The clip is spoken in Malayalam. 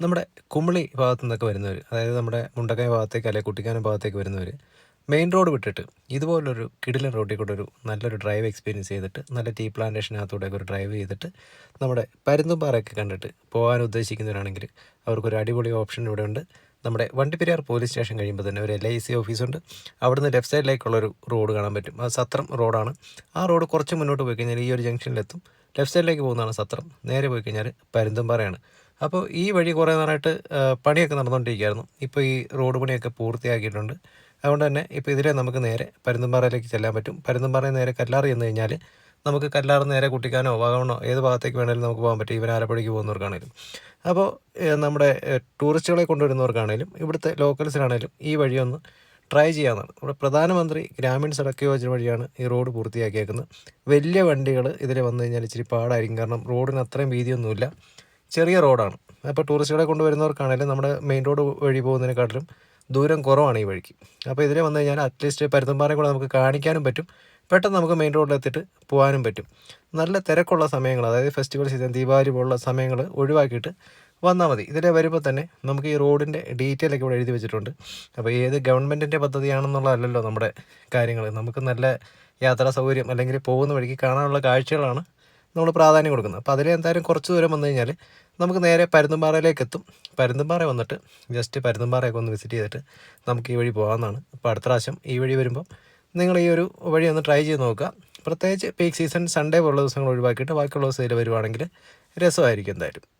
നമ്മുടെ കുമിളി ഭാഗത്തു നിന്നൊക്കെ വരുന്നവർ അതായത് നമ്മുടെ മുണ്ടക്കായ ഭാഗത്തേക്ക് അല്ലെങ്കിൽ കുട്ടിക്കാനം ഭാഗത്തേക്ക് വരുന്നവർ മെയിൻ റോഡ് വിട്ടിട്ട് ഇതുപോലൊരു കിടിലൻ റോഡിൽ കൂടെ ഒരു നല്ലൊരു ഡ്രൈവ് എക്സ്പീരിയൻസ് ചെയ്തിട്ട് നല്ല ടീ പ്ലാന്റേഷനകത്തൂടെ ഒരു ഡ്രൈവ് ചെയ്തിട്ട് നമ്മുടെ പരുന്തുംപാറയൊക്കെ കണ്ടിട്ട് പോകാൻ ഉദ്ദേശിക്കുന്നവരാണെങ്കിൽ അവർക്കൊരു അടിപൊളി ഓപ്ഷൻ ഇവിടെ ഉണ്ട്. നമ്മുടെ വണ്ടിപ്പെരിയാർ പോലീസ് സ്റ്റേഷൻ കഴിയുമ്പോൾ തന്നെ ഒരു എൽ ഐ സി ഓഫീസുണ്ട് അവിടുന്ന് ലെഫ്റ്റ് സൈഡിലേക്കുള്ളൊരു റോഡ് കാണാൻ പറ്റും. അത് സത്രം റോഡാണ് ആ റോഡ് കുറച്ച് മുന്നോട്ട് പോയി കഴിഞ്ഞാൽ ഈ ഒരു ജംഗ്ഷനിലെത്തും ലെഫ്റ്റ് സൈഡിലേക്ക് പോകുന്നതാണ് സത്രം. നേരെ പോയി കഴിഞ്ഞാൽ പരുന്തുംപാറയാണ്. അപ്പോൾ ഈ വഴി കുറേ നാളായിട്ട് ആ, പണിയൊക്കെ നടന്നുകൊണ്ടിരിക്കുകയായിരുന്നു ഇപ്പോൾ ഈ റോഡ് പണിയൊക്കെ പൂർത്തിയാക്കിയിട്ടുണ്ട്. അതുകൊണ്ട് തന്നെ ഇപ്പോൾ ഇതിലെ നമുക്ക് നേരെ പരുന്തുംപാറയിലേക്ക് ചെല്ലാൻ പറ്റും. പരുന്തുംപാറയിൽ നേരെ കല്ലാറ് ചെന്ന് കഴിഞ്ഞാൽ നമുക്ക് കല്ലാറ് നേരെ കുട്ടിക്കാനോ വാഗമണോ ഏത് ഭാഗത്തേക്ക് വേണമെങ്കിലും നമുക്ക് പോകാൻ പറ്റും. ഇവൻ ആലപ്പുഴയ്ക്ക് പോകുന്നവർക്കാണേലും. അപ്പോൾ നമ്മുടെ ടൂറിസ്റ്റുകളെ കൊണ്ടുവരുന്നവർക്കാണേലും ഇവിടുത്തെ ലോക്കൽസിനാണേലും ഈ വഴിയൊന്ന് ട്രൈ ചെയ്യാവുന്നതാണ്. ഇവിടെ പ്രധാനമന്ത്രി ഗ്രാമീൺ സടക്ക് യോജന വഴിയാണ് ഈ റോഡ് പൂർത്തിയാക്കിയേക്കുന്നത്. വലിയ വണ്ടികൾ ഇതിൽ വന്നു കഴിഞ്ഞാൽ ഇച്ചിരി പാടായിരിക്കും. കാരണം റോഡിന് അത്രയും വീതിയൊന്നുമില്ല. ചെറിയ റോഡാണ്. അപ്പോൾ ടൂറിസ്റ്റുകളെ കൊണ്ടുവരുന്നവർക്കാണെങ്കിലും നമ്മുടെ മെയിൻ റോഡ് വഴി പോകുന്നതിനെക്കാട്ടിലും ദൂരം കുറവാണ് ഈ വഴിക്ക്. അപ്പോൾ ഇതിലെ വന്നു കഴിഞ്ഞാൽ അറ്റ്ലീസ്റ്റ് പരുത്തമ്പാറയും കൂടെ നമുക്ക് കാണിക്കാനും പറ്റും. പെട്ടെന്ന് നമുക്ക് മെയിൻ റോഡിലെത്തിയിട്ട് പോകാനും പറ്റും. നല്ല തിരക്കുള്ള സമയങ്ങൾ അതായത് ഫെസ്റ്റിവൽ സീസൺ ദീപാവലി പോലുള്ള സമയങ്ങൾ ഒഴിവാക്കിയിട്ട് വന്നാൽ മതി. ഇതിലെ വരുമ്പോൾ തന്നെ നമുക്ക് ഈ റോഡിന്റെ ഡീറ്റെയിൽ ഒക്കെ ഇവിടെ എഴുതി വെച്ചിട്ടുണ്ട്. അപ്പോൾ ഏത് ഗവൺമെന്റിന്റെ പദ്ധതിയാണെന്നുള്ളതല്ലല്ലോ നമ്മുടെ കാര്യങ്ങൾ നമുക്ക് നല്ല യാത്രാ സൗകര്യം അല്ലെങ്കിൽ പോകുന്ന വഴിക്ക് കാണാനുള്ള കാഴ്ചകളാണ് നമ്മൾ പ്രാധാന്യം കൊടുക്കുന്നത്. അപ്പോൾ അതിൽ എന്തായാലും കുറച്ച് ദൂരം വന്നു കഴിഞ്ഞാൽ നമുക്ക് നേരെ പരുന്തുംപാറയിലേക്ക് എത്തും. പരുന്തുംപാറ വന്നിട്ട് ജസ്റ്റ് പരുന്തുംപാറയൊക്കെ ഒന്ന് വിസിറ്റ് ചെയ്തിട്ട് നമുക്ക് ഈ വഴി പോകാമെന്നാണ് അപ്പോൾ അടുത്ത പ്രാവശ്യം ഈ വഴി വരുമ്പം നിങ്ങൾ ഈ ഒരു വഴി ഒന്ന് ട്രൈ ചെയ്ത് നോക്കുക. പ്രത്യേകിച്ച് പീക്ക് സീസൺ സൺഡേ പോലുള്ള ദിവസങ്ങൾ ഒഴിവാക്കിയിട്ട് ബാക്കിയുള്ള ദിവസം ഇതിൽ വരുവാണെങ്കിൽ രസമായിരിക്കും എന്തായാലും.